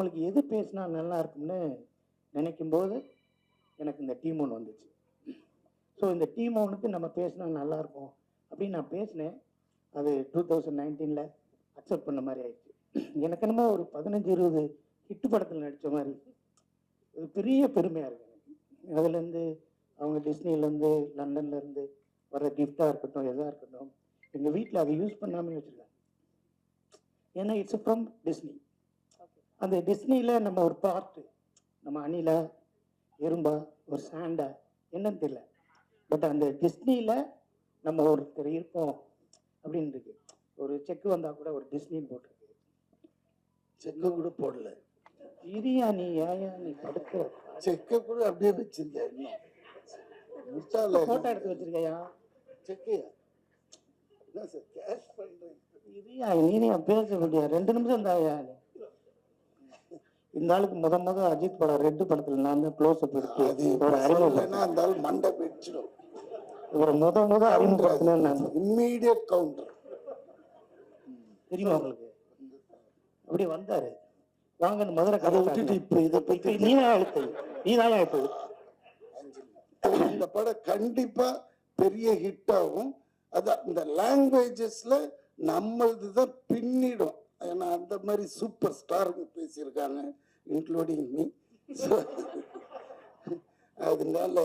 உங்களுக்கு எது பேசினா நல்லா இருக்கும்னு நினைக்கும் போது எனக்கு இந்த டீம் ஒன்று வந்துச்சு. ஸோ இந்த டீம் ஒன்றுக்கு நம்ம பேசினா நல்லா இருக்கும். அப்படின்னு நான் பேசினேன். அது டூ தௌசண்ட் நைன்டீனில் அக்செப்ட் பண்ண மாதிரி ஆயிடுச்சு. எனக்கு என்னமோ ஒரு பதினஞ்சு இருபது ஹிட்டு படத்தில் நடித்த மாதிரி இது பெரிய பெருமையாக இருக்கு எனக்கு. அதுலேருந்து அவங்க டிஸ்னிலேருந்து லண்டன்லேருந்து வர கிஃப்டாக இருக்கட்டும் எதாக இருக்கட்டும் எங்கள் வீட்டில் அதை யூஸ் பண்ணாமே வச்சுருக்காங்க. ஏன்னா இட்ஸ் ஃப்ரம் டிஸ்னி அந்த டிஸ்னியில் நம்ம ஒரு பார்ட்டு நம்ம அணிலா எறும்பா ஒரு சாண்டா என்னன்னு தெரியல. பட் அந்த டிஸ்னியில் நம்ம ஒருத்தர் இருப்போம் அப்படின்னு இருக்கு ஒரு செக் வந்தால் கூட ஒரு டிஸ்னின்னு போட்டிருக்கு. செக்க கூட போடல. இரியா நீ ஏயா நீ படுக்க. செக்க கூட அப்படியே வச்சிருக்கேன் இன்னும். ஃபோட்டோ எடுத்து வச்சிருக்கையா? செக்கையா என்ன சார் கேஷ் பண்றேன் இரியா நீனே பேச முடியா ரெண்டு நிமிஷம் தாயா இந்த ஆளுக்கு முத முத அஜித் படம் ரெட்டு படத்துல நான் தான் க்ளோஸ் அப் எடுத்து அறிமுகம் அந்த ஆள் மண்டை வெடிச்சிடும் இவரை முத முத அறிமுகப்படுத்தினேன் நான் இம்மீடியட் கவுண்டர் தெரியுமா உங்களுக்கு? அப்படி வந்தாரு. வாங்கன்னு மதுரை கதை விட்டுட்டு இப்ப இதை பத்தி நீ தான் அழுத்து நீ தான் இந்த படம் கண்டிப்பா பெரிய ஹிட் ஆகும். அதான் இந்த லாங்குவேஜஸ்ல நம்மளது தான் பின்னிடும். ஏன்னா அந்த மாதிரி சூப்பர் ஸ்டாருங்க பேசியிருக்காங்க. இன்க்ளூடிங் மீ அதனால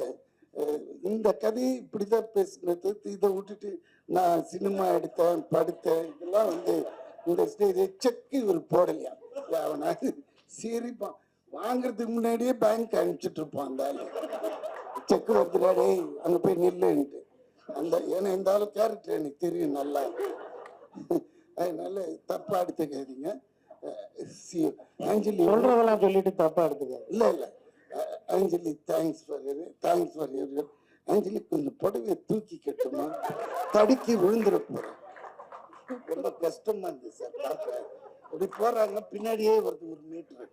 இந்த கதை இப்படிதான் பேசினது. இதை விட்டுட்டு நான் சினிமா எடுத்தேன் படுத்தேன். இதெல்லாம் வந்து இந்த ஸ்டேஜ் செக் இவர் போடலையா? அவனாவது சிரிப்பான் வாங்குறதுக்கு முன்னாடியே பேங்க் அனுப்பிச்சிட்டு இருப்பான் அந்த ஆளு. செக் வருதுடா அங்கே அங்க போய் நில்லுன்ட்டு. அந்த ஏன்னா இந்த ஆளு கேரக்டர் எனக்கு தெரியும் நல்லா. அதனால தப்பா எடுத்துக்காதீங்க. ஆஞ்சலி சொல்றதெல்லாம் சொல்லிட்டு தப்பா எடுத்துக்க. இல்ல இல்ல. அஹ் Anjali thanks for thanks for your Anjali கொஞ்சம் புடவைய தூக்கி கட்டுமா? தடுக்கி விழுந்துட போறேன். ரொம்ப கஷ்டமா இருந்துச்சு சார். பார்க்க அப்படி போறாங்க பின்னாடியே வருது ஒரு மீட்டர்